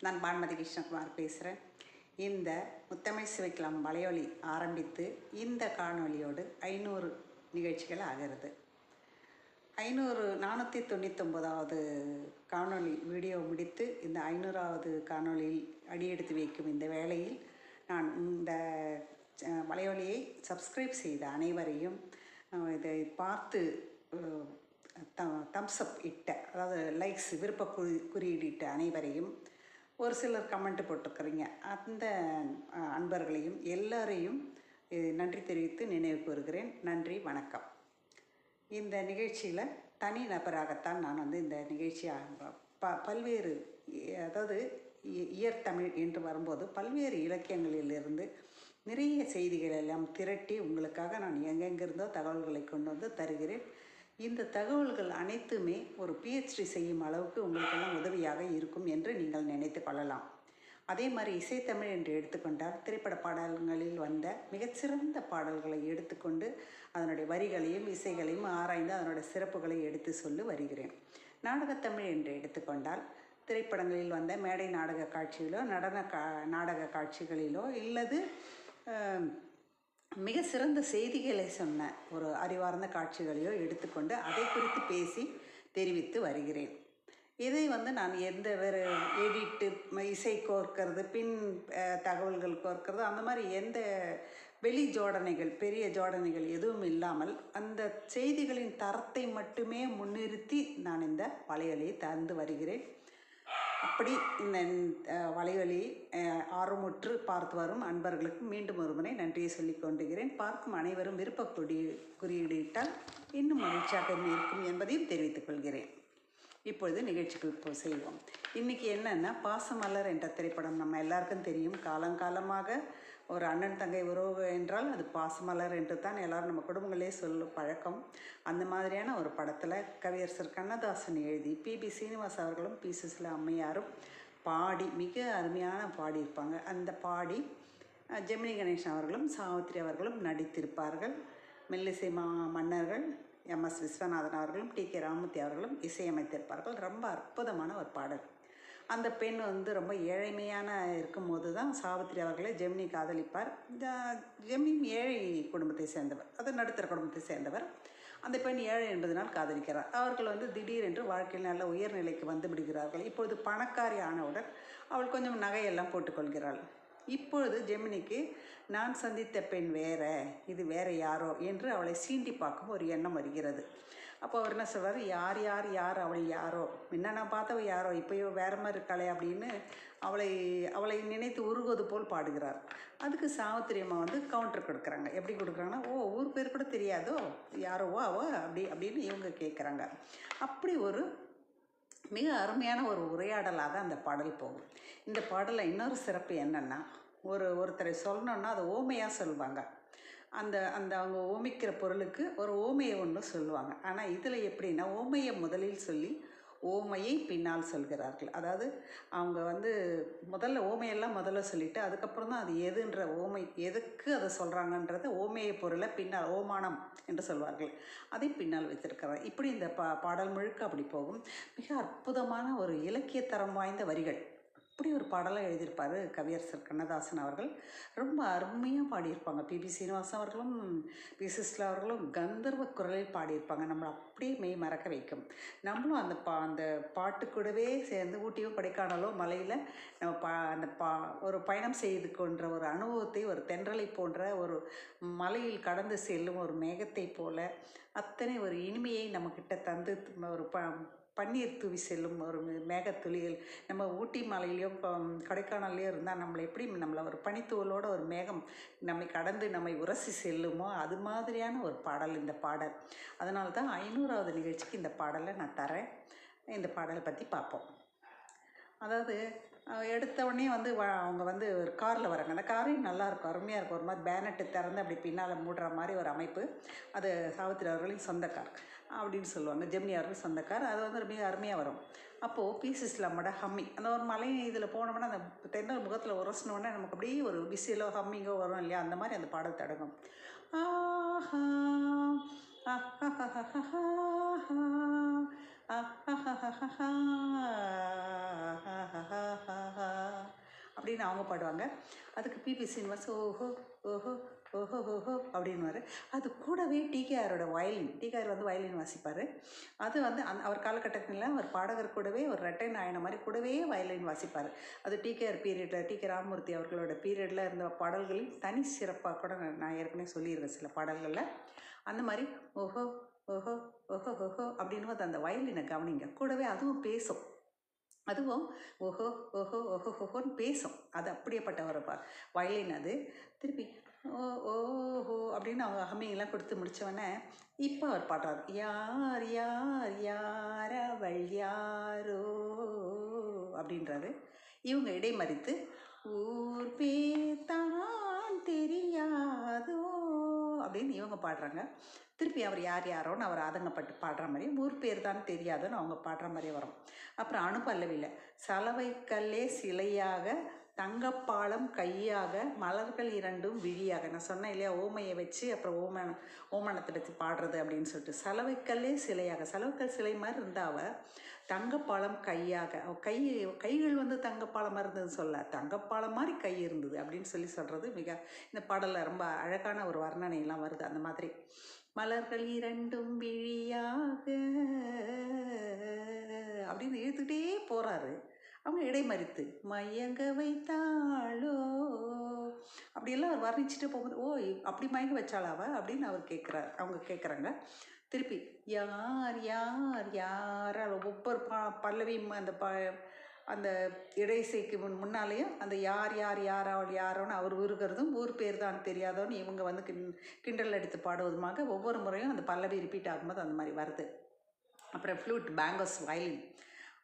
நான் பான்மதி கிருஷ்ணகுமார் பேசுகிறேன் இந்த முத்தமிழ் சிவைக்கலாம் வலையொலி ஆரம்பித்து இந்த காணொலியோடு ஐநூறு நிகழ்ச்சிகள் ஆகிறது. ஐநூறு நானூற்றி தொண்ணூத்தொம்போதாவது காணொளி வீடியோ முடித்து இந்த ஐநூறாவது காணொளியில் அடியெடுத்து வைக்கும் இந்த வேளையில் நான் இந்த வலையொலியை சப்ஸ்கிரைப் செய்த அனைவரையும் இதை பார்த்து தம்ஸ் அப் இட்ட அதாவது லைக்ஸ் விருப்ப குறி குறியீடிட்ட அனைவரையும் ஒரு சிலர் கமெண்ட் போட்டிருக்கிறீங்க. அந்த அன்பர்களையும் எல்லாரையும் நன்றி தெரிவித்து நினைவு கூறுகிறேன். நன்றி வணக்கம். இந்த நிகழ்ச்சியில் தனி நபராகத்தான் நான் வந்து இந்த நிகழ்ச்சியாக ப பல்வேறு அதாவது இ- இயற்தமிழ் என்று வரும்போது பல்வேறு இலக்கியங்களிலிருந்து நிறைய செய்திகள் எல்லாம் திரட்டி உங்களுக்காக நான் எங்கெங்கிருந்தோ தகவல்களை கொண்டு வந்து தருகிறேன். இந்த தகவல்கள் அனைத்துமே ஒரு பிஹெச்டி செய்யும் அளவுக்கு உங்களுக்கெல்லாம் உதவியாக இருக்கும் என்று நீங்கள் நினைத்து கொள்ளலாம். அதே மாதிரி இசைத்தமிழ் என்று எடுத்துக்கொண்டால் திரைப்பட பாடல்களில் வந்த மிகச்சிறந்த பாடல்களை எடுத்துக்கொண்டு அதனுடைய வரிகளையும் இசைகளையும் ஆராய்ந்து அதனுடைய சிறப்புகளை எடுத்து சொல்லி வருகிறேன். நாடகத்தமிழ் என்று எடுத்துக்கொண்டால் திரைப்படங்களில் வந்த மேடை நாடக காட்சிகளோ நடன கா நாடக காட்சிகளிலோ இல்லது மிக சிறந்த செய்திகளை சொன்ன ஒரு அறிவார்ந்த காட்சிகளையோ எடுத்துக்கொண்டு அதை குறித்து பேசி தெரிவித்து வருகிறேன். இதை வந்து நான் எந்த வேறு எடிட்டு இசை கோர்க்கிறது பின் தகவல்கள் கோர்க்கிறது அந்த மாதிரி எந்த வெளி ஜோடனைகள் பெரிய ஜோடனைகள் எதுவும் இல்லாமல் அந்த செய்திகளின் தரத்தை மட்டுமே முன்னிறுத்தி நான் இந்த வலையொலியை தந்து வருகிறேன். அப்படி இந்த வலைவலி ஆர்வமுற்று பார்த்து வரும் அன்பர்களுக்கு மீண்டும் ஒருமுறை நன்றியை சொல்லிக் கொண்டுகிறேன். பார்க்கும் அனைவரும் விருப்ப கொடி குறியீடிட்டால் இன்னும் மகிழ்ச்சியாக இருக்கும் என்பதையும் தெரிவித்துக் கொள்கிறேன். இப்பொழுது நிகழ்ச்சிகள் செய்வோம் இன்றைக்கி என்னென்னா பாசமலர் என்ற திரைப்படம் நம்ம எல்லாருக்கும் தெரியும். காலங்காலமாக ஒரு அண்ணன் தங்கை உறவு என்றால் அது பாசமலர் என்று தான் எல்லாரும் நம்ம குடும்பங்களே சொல்லும் பழக்கம். அந்த மாதிரியான ஒரு படத்தில் கவியரசர் கண்ணதாசன் எழுதி பிபி சீனிவாஸ் அவர்களும் பி. சுசிலா அம்மையாரும் பாடி மிக அருமையான பாடியிருப்பாங்க அந்த பாடி ஜெமினி கணேசன் அவர்களும் சாவித்திரி அவர்களும் நடித்திருப்பார்கள். மெல்லிசை மா மன்னர்கள் எம். எஸ். விஸ்வநாதன் அவர்களும் டி. கே. ராமூர்த்தி அவர்களும் இசையமைத்திருப்பார்கள். ரொம்ப அற்புதமான ஒரு பாடல். அந்த பெண் வந்து ரொம்ப ஏழைமையான இருக்கும்போது தான் சாவித்திரி அவர்களை ஜெமினி காதலிப்பார். ஜெமினி ஏழை குடும்பத்தை சேர்ந்தவர். அது நடுத்தர குடும்பத்தை சேர்ந்தவர். அந்த பெண் ஏழை என்பதனால் காதலிக்கிறார். அவர்கள் வந்து திடீரென்று வாழ்க்கையில் நல்ல உயர்நிலைக்கு வந்து விடுகிறார்கள். இப்பொழுது பணக்காரி ஆனவுடன் அவள் கொஞ்சம் நகையெல்லாம் போட்டுக்கொள்கிறாள். இப்பொழுது ஜெமினிக்கு நான் சந்தித்த பெண் வேற இது வேற யாரோ என்று அவளை சீண்டி பார்க்கும் ஒரு எண்ணம் வருகிறது. அப்போ அவர் என்ன சொல்வார்? யார் யார் யார் அவள் யாரோ? முன்ன நான் பார்த்தவ யாரோ? இப்போயோ வேற மாதிரி இருக்காளே அப்படின்னு அவளை அவளை நினைத்து உருகுவது போல் பாடுகிறார். அதுக்கு சாவித்திரி அம்மா வந்து கவுண்டர் கொடுக்குறாங்க. எப்படி கொடுக்குறாங்கன்னா ஓ ஊர் பேர் கூட தெரியாதோ? யாரோவோ அவ? அப்படி அப்படின்னு இவங்க கேட்குறாங்க அப்படி ஒரு மிக அருமையான ஒரு உரையாடலாக அந்த பாடல் போகும். இந்த பாடலில் இன்னொரு சிறப்பு என்னென்னா ஒரு ஒருத்தரை சொல்லணுன்னா அதை ஓமையாக சொல்லுவாங்க. அந்த அந்த அவங்க ஓமிக்கிற பொருளுக்கு ஒரு ஓமையை ஒன்று சொல்லுவாங்க. ஆனால் இதில் எப்படின்னா ஓமையை முதலில் சொல்லி ஓமையை பின்னால் சொல்கிறார்கள். அதாவது அவங்க வந்து முதல்ல ஓமையெல்லாம் முதல்ல சொல்லிட்டு அதுக்கப்புறம் தான் அது எதுன்ற ஓமை எதுக்கு அதை சொல்கிறாங்கன்றத ஓமையை பொருளை பின்னால் ஓமானம் என்று சொல்வார்கள். அதை பின்னால் வைத்திருக்கிறார். இப்படி இந்த பா பாடல் முழுக்க அப்படி போகும். மிக அற்புதமான ஒரு இலக்கியத்தரம் வாய்ந்த வரிகள். அப்படி ஒரு பாடலாக எழுதியிருப்பார் கவியரசர் கண்ணதாசன் அவர்கள். ரொம்ப அருமையாக பாடியிருப்பாங்க. பிபி சீனிவாசன் அவர்களும் பி. சிஸ்லா அவர்களும் கந்தர்வ குரலில் பாடியிருப்பாங்க. நம்மளை அப்படியே மெய் மறக்க வைக்கும். நம்மளும் அந்த பா அந்த பாட்டு கூடவே சேர்ந்து ஊட்டியோ கொடைக்கானலோ மலையில் நம்ம பா அந்த பா ஒரு பயணம் செய்து கொன்ற ஒரு அனுபவத்தை ஒரு தென்றலை போன்ற ஒரு மலையில் கடந்து செல்லும் ஒரு மேகத்தை போல அத்தனை ஒரு இனிமையை நம்மக்கிட்ட தந்து ஒரு ப பன்னீர் தூவி செல்லும் ஒரு மேகத்துளிகள் நம்ம ஊட்டி மலையிலையோ கொடைக்கானல்லையோ இருந்தால் நம்மளை எப்படி நம்மளை ஒரு பனித்தூளோட ஒரு மேகம் நம்மை கடந்து நம்மை உரசி செல்லுமோ அது மாதிரியான ஒரு பாடல் இந்த பாடல். அதனால தான் ஐநூறாவது நிகழ்ச்சிக்கு இந்த பாடலை நான் தரேன் இந்த பாடலை பற்றி பார்ப்போம். அதாவது அஹ், எடுத்த உடனே வந்து வ- அவங்க வந்து ஒரு காரில் வராங்க. அந்த காரையும் நல்லாயிருக்கும் அருமையாக இருக்கும். ஒரு மாதிரி பேனட்டு திறந்து அப்படி பின்னால் மூடுற மாதிரி ஒரு அமைப்பு. அது சாவித்திரி அவர்களின் சொந்த கார் அப்படின்னு சொல்லுவாங்க. ஜெமினி அவர்கள் சொந்த கார். அது வந்து மிக அருமையாக வரும். அப்போது பீஸ் நம்மட ஹம்மி. அந்த ஒரு மலை இதில் போனோம்னா அந்த தென்னல் முகத்தில் உரசினோடனே நமக்கு அப்படியே ஒரு விசிலோ ஹம்மிங்கோ வரும் இல்லையா? அந்த மாதிரி அந்த பாடல் தடங்கும். ஆஹா ஆஹா ஆஹா. அப்படின்னு அவங்க பாடுவாங்க. அதுக்கு பிபி சீனிவாஸ் ஓஹோ ஓஹோ ஓஹோ ஓஹோ அப்படின்னு அது கூடவே டிகேஆரோட வயலின் டிகேஆர் வந்து வயலின் வாசிப்பார். அது வந்து அந் அவர் காலகட்டத்தில் அவர் பாடகர் கூடவே ஒரு ரெட்டை நாயன மாதிரி கூடவே வயலின் வாசிப்பார். அது டிகேஆர் பீரியடில் டி கே ராமமூர்த்தி அவர்களோட பீரியடில் இருந்த பாடல்களில் தனி சிறப்பாக கூட நான் நான் ஏற்கனவே சொல்லியிருக்கேன் சில பாடல்களில். அந்த மாதிரி ஓஹோ ஓஹோ ஓஹோ அப்படின்னு வந்து அந்த வயலினை கவனிங்க. கூடவே அதுவும் பேசும். அதுவும் ஓஹோ ஓஹோ ஓஹோ ஓஹோன்னு பேசும். அது அப்படியேப்பட்ட ஒரு வயலின் அது. திருப்பி ஓ ஓஹோ அப்படின்னு அவங்க அகமையெல்லாம் கொடுத்து முடித்தவொடனே இப்போ அவர் பாடுறார் யார் யார் யார் யாரோ அப்படின்றாரு. இவங்க இடைமறித்து ஊர் பேத்தான் தெரியாதோ அப்படின்னு இவங்க பாடுறாங்க. திருப்பி அவர் யார் யாரோன்னு அவர் ஆதங்கப்பட்டு பாடுற மாதிரி ஊர் பேர் தான் தெரியாதுன்னு அவங்க பாடுற மாதிரி வரும். அப்புறம் அணுப்பல்லவியில் சலவைக்கல்லே சிலையாக தங்கப்பாலம் கையாக மலர்கள் இரண்டும் விழியாக. நான் சொன்னேன் இல்லையா ஓமையை வச்சு அப்புறம் ஓமன ஓமனத்தை பற்றி பாடுறது அப்படின்னு சொல்லிட்டு. சலவைக்கல்லே சிலையாக செலவுக்கல் சிலை மாதிரி இருந்தாவ தங்கப்பாலம் கையாக கை கைகள் வந்து தங்கப்பாலமாக இருந்ததுன்னு சொல்ல தங்கப்பாலம் மாதிரி கை இருந்தது அப்படின்னு சொல்லி சொல்கிறது மிக இந்த பாடலில் ரொம்ப அழகான ஒரு வர்ணனையெல்லாம் வருது அந்த மாதிரி. மலர்கள் இரண்டும் விழியாக அப்படின்னு இழுத்துக்கிட்டே போகிறாரு அவங்க இடைமறித்து மயங்க வைத்தாளோ? அப்படியெல்லாம் அவர் வர்ணிச்சுட்டு போகும்போது ஓ அப்படி மயங்க வச்சாளாவ? அப்படின்னு அவர் கேட்குறாரு அவங்க கேட்குறாங்க திருப்பி யார் யார் யார் ஒவ்வொரு பா பல்லவியும் அந்த ப அந்த இடைசைக்கு முன் முன்னாலேயும் அந்த யார் யார் யார் அவள் யாரோன்னு அவர் உருகிறதும் ஊர் பேர் தான் தெரியாதோன்னு இவங்க வந்து கிண் கிண்டல் எடுத்து பாடுவதுமாக ஒவ்வொரு முறையும் அந்த பல்லவி ரிப்பீட் ஆகும்போது அந்த மாதிரி வருது. அப்புறம் ஃப்ளூட் பேங்கோஸ் வயலின்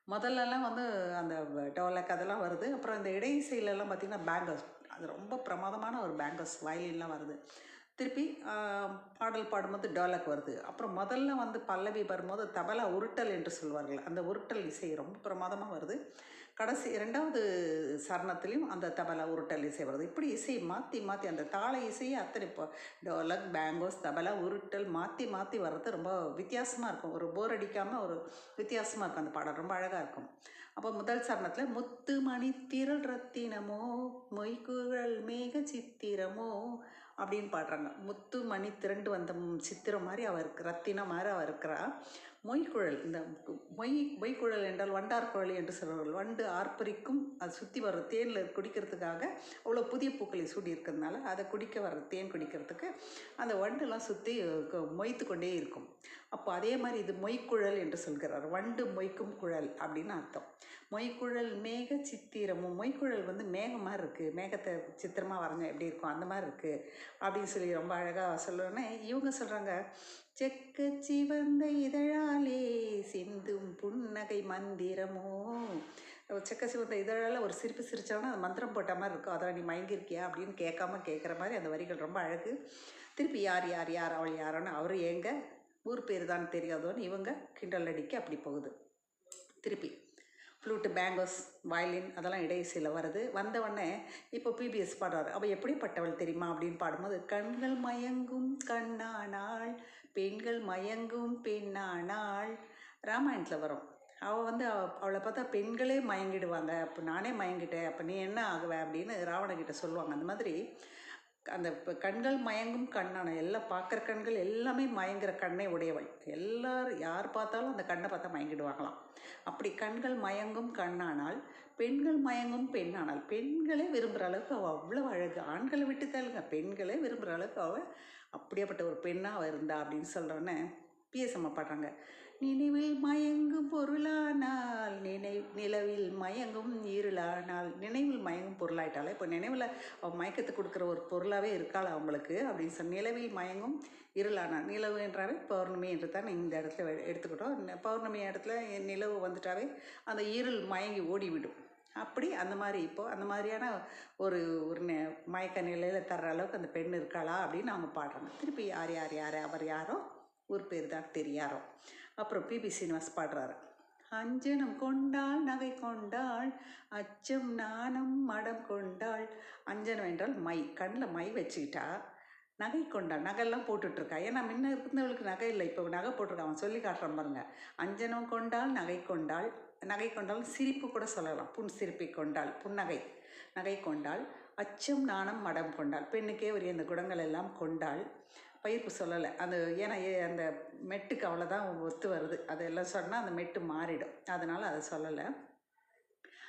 முதல்லலாம் வந்து அந்த டோலக் அதெல்லாம் வருது. அப்புறம் இந்த இடை இசையிலலாம் பார்த்திங்கன்னா பேங்கஸ் அது ரொம்ப பிரமாதமான ஒரு பேங்கஸ் வயலின்லாம் வருது. திருப்பி பாடல் பாடும்போது டோலக் வருது. அப்புறம் முதல்ல வந்து பல்லவி வரும்போது தபலா உருட்டல் என்று சொல்வார்கள். அந்த உருட்டல் இசை ரொம்ப பிரமாதமாக வருது. கடைசி ரெண்டாவது சரணத்துலேயும் அந்த தபலா உருட்டல் இசை வருது. இப்படி இசை மாற்றி மாற்றி அந்த தாள இசையை அத்தனை இப்போ டோலக் பேங்கோஸ் தபலா உருட்டல் மாற்றி மாற்றி வர்றது ரொம்ப வித்தியாசமாக இருக்கும். ஒரு போர் அடிக்காமல் ஒரு வித்தியாசமாக இருக்கும் அந்த பாடல். ரொம்ப அழகாக இருக்கும். அப்போ முதல் சரணத்தில் முத்து மணி திரள் ரத்தினமோ மொய்குழல் மேக சித்திரமோ அப்படின்னு பாடுறாங்க. முத்து மணி திரண்டு வந்த சித்திரம் மாதிரி அவள் இருக்கு ரத்தினம் மாதிரி அவள் இருக்கிறா மொய்க்குழல் இந்த மொய் மொய்க்குழல் என்றால் வண்டார் குழல் என்று சொல்வார்கள். வண்டு ஆர்ப்பரிக்கும் அது சுற்றி வர்ற தேனில் குடிக்கிறதுக்காக அவ்வளோ புதிய பூக்களை சூடி இருக்கிறதுனால அதை குடிக்க வர்ற தேன் குடிக்கிறதுக்கு அந்த வண்டுலாம் சுற்றி மொய்த்து கொண்டே இருக்கும். அப்போ அதே மாதிரி இது மொய்க்குழல் என்று சொல்கிறார். வண்டு மொய்க்கும் குழல் அப்படின்னு அர்த்தம். மொய்க்குழல் மேக சித்திரமும் மொய்க்குழல் வந்து மேகம் மாதிரி இருக்குது மேகத்தை சித்திரமாக வரைஞ்சா எப்படி இருக்கும்? அந்த மாதிரி இருக்குது அப்படின்னு சொல்லி ரொம்ப அழகாக சொல்லணுன்னே இவங்க சொல்கிறாங்க செக்க சிவந்த இதழாலே சிந்தும் புன்னகை மந்திரமோ. செக்க சிவந்த இதழால் ஒரு சிரிப்பு சிரிச்சாலும் அது மந்திரம் போட்ட மாதிரி இருக்கும். அதை நீ மயங்கிருக்கியா அப்படின்னு கேட்காம கேட்குற மாதிரி அந்த வரிகள் ரொம்ப அழகு. திருப்பி யார் யார் யார் அவள் யாரோன்னு அவர் ஏங்க? ஊர் பேர் தான் தெரியாதோன்னு இவங்க கிண்டல் அடிக்க அப்படி போகுது. திருப்பி ஃப்ளூட்டு பேங்கோஸ் வயலின் அதெல்லாம் இடையிசையில் வருது வந்தவொடனே இப்போ பிபிஎஸ் பாடுறாரு. அவள் எப்படிப்பட்டவள் தெரியுமா அப்படின்னு பாடும்போது கண்கள் மயங்கும் கண்ணானாள் பெண்கள் மயங்கும் பெண்ணானாள் ராமாயணத்தில் வரும். அவள் வந்து அவளை பார்த்தா பெண்களே மயங்கிடுவாங்க. அப்போ நானே மயங்கிட்டேன். அப்போ நீ என்ன ஆகுவ? அப்படின்னு ராவணகிட்ட சொல்லுவாங்க. அந்த மாதிரி அந்த இப்போ கண்கள் மயங்கும் கண்ணான எல்லாம் பார்க்குற கண்கள் எல்லாமே மயங்குற கண்ணை உடையவள். எல்லாரும் யார் பார்த்தாலும் அந்த கண்ணை பார்த்தா மயங்கிடுவாங்களாம். அப்படி கண்கள் மயங்கும் கண்ணானால் பெண்கள் மயங்கும் பெண்ணானால் பெண்களே விரும்புகிற அளவுக்கு அவள் அவ்வளோ அழகு. ஆண்களை விட்டு தள்ளுங்க பெண்களே விரும்புகிற அளவுக்கு அவள் அப்படியேப்பட்ட ஒரு பெண்ணாக அவள் இருந்தா அப்படின்னு சொல்கிறோன்னே பிஎஸ் அம்மா பாடுறாங்க. நினைவில் மயங்கும் பொருளானால் நினை நிலவில் மயங்கும் இருளானால் நினைவில் மயங்கும் பொருளாயிட்டாலே இப்போ நினைவில் அவள் மயக்கத்தை கொடுக்குற ஒரு பொருளாகவே இருக்காள் அவங்களுக்கு? அப்படின்னு சொன்ன நிலவில் மயங்கும் இருளானால் நிலவு என்றாவே பௌர்ணமி என்று தான் இந்த இடத்துல எடுத்துக்கிட்டோம். பௌர்ணமி இடத்துல நிலவு வந்துட்டாவே அந்த இருள் மயங்கி ஓடிவிடும். அப்படி அந்த மாதிரி இப்போது அந்த மாதிரியான ஒரு ஒரு நெ மயக்க நிலையில் தர்ற அளவுக்கு அந்த பெண் இருக்காளா அப்படின்னு அவங்க பாடுறாங்க. திருப்பி யார் யார் யார்? அவர் யாரோ? ஒரு பேர் தான் தெரியாரோ? அப்புறம் பிபி சீனிவாஸ் பாடுறாரு. அஞ்சனம் கொண்டாள் நகை கொண்டாள் அச்சம் நாணம் மடம் கொண்டாள். அஞ்சனம் என்றால் மை கண்ணில் மை வச்சுக்கிட்டா நகை கொண்டாள் நகையெல்லாம் போட்டுட்ருக்கா. ஏன்னா முன்ன இருந்தவளுக்கு நகை இல்லை இப்போ நகை போட்டிருக்கா. அவன் சொல்லி காட்டுறான் பாருங்க. அஞ்சனம் கொண்டாள் நகை கொண்டாள் நகை கொண்டால் சிரிப்பு கூட சொல்லலாம். புன் சிரிப்பை கொண்டாள் புன்னகை நகை கொண்டாள். அச்சம் நாணம் மடம் கொண்டாள். பெண்ணுக்கே உரிய அந்த குணங்கள் எல்லாம் கொண்டாள். பயிர்ப்பு சொல்லலை. அந்த ஏன்னா ஏ- அந்த மெட்டுக்கு அவ்வளோதான் ஒத்து வருது. அதெல்லாம் சொன்னால் அந்த மெட்டு மாறிடும். அதனால் அதை சொல்லலை.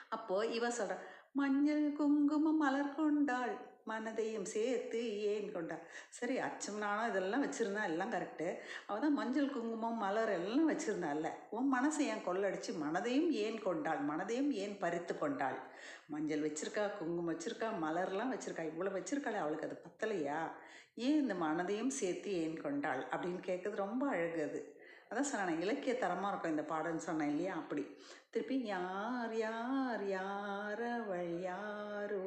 அப்போது இவ சொல்கிற மஞ்சள் குங்குமம் மலர் கொண்டாள் மனதையும் சேர்த்து ஏன் கொண்டாள் சரி அச்சம் நானும் இதெல்லாம் வச்சுருந்தா எல்லாம் கரெக்டு அவள் தான் மஞ்சள் குங்குமம் மலர் எல்லாம் வச்சுருந்தாள்ல. உன் மனசை ஏன் கொள்ளடிச்சு மனதையும் ஏன் கொண்டாள்? மனதையும் ஏன் பறித்து கொண்டாள்? மஞ்சள் வச்சுருக்கா குங்குமம் வச்சுருக்கா மலர்லாம் வச்சுருக்கா இவ்வளோ வச்சுருக்காளே அவளுக்கு அது பத்தலையா? ஏன் இந்த மனதையும் சேர்த்து ஏன் கொண்டாள்? அப்படின்னு கேட்குறது ரொம்ப அழகு அது. அதான் சொன்னேன் இலக்கிய தரமாக இருக்கும் இந்த பாடல்னு சொன்னேன் இல்லையா? அப்படி. திருப்பி யார் யார் யார் யாரோ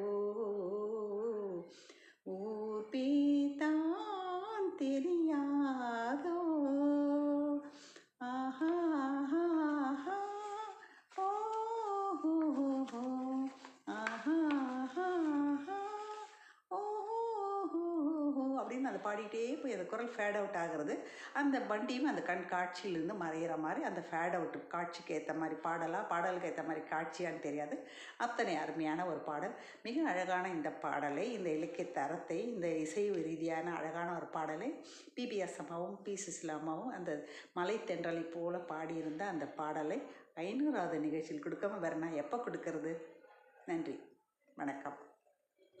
ஊர் பேதான் தெரியாதோ ஆஹா ஆஹா, ஆஹா, ஓ, ஹோ, ஹோ, ஹோ. ஆஹா, ஆஹா, ஆஹா, ஓ, ஹோ, ஹோ, ஹோ. அப்படின்னு போய் அந்த குரல் ஃபேட் அவுட் ஆகிறது. அந்த வண்டியும் அந்த கண் காட்சியிலிருந்து மறையிற மாதிரி அந்த ஃபேட் அவுட் காட்சிக்கு ஏற்ற மாதிரி பாடலாக பாடலுக்கு ஏற்ற மாதிரி காட்சியான்னு தெரியாது. அத்தனை அருமையான ஒரு பாடல். மிக அழகான இந்த பாடலை இந்த இலக்கிய தரத்தை இந்த இசை ரீதியான அழகான ஒரு பாடலை பிபிஎஸ் அம்மாவும் பி. சுசிலாமாவும் அந்த மலை தென்றலை போல பாடியிருந்த அந்த பாடலை ஐநூறாவது நிகழ்ச்சியில் கொடுக்காம வேறு நான் எப்போ கொடுக்கறது? நன்றி. வணக்கம்.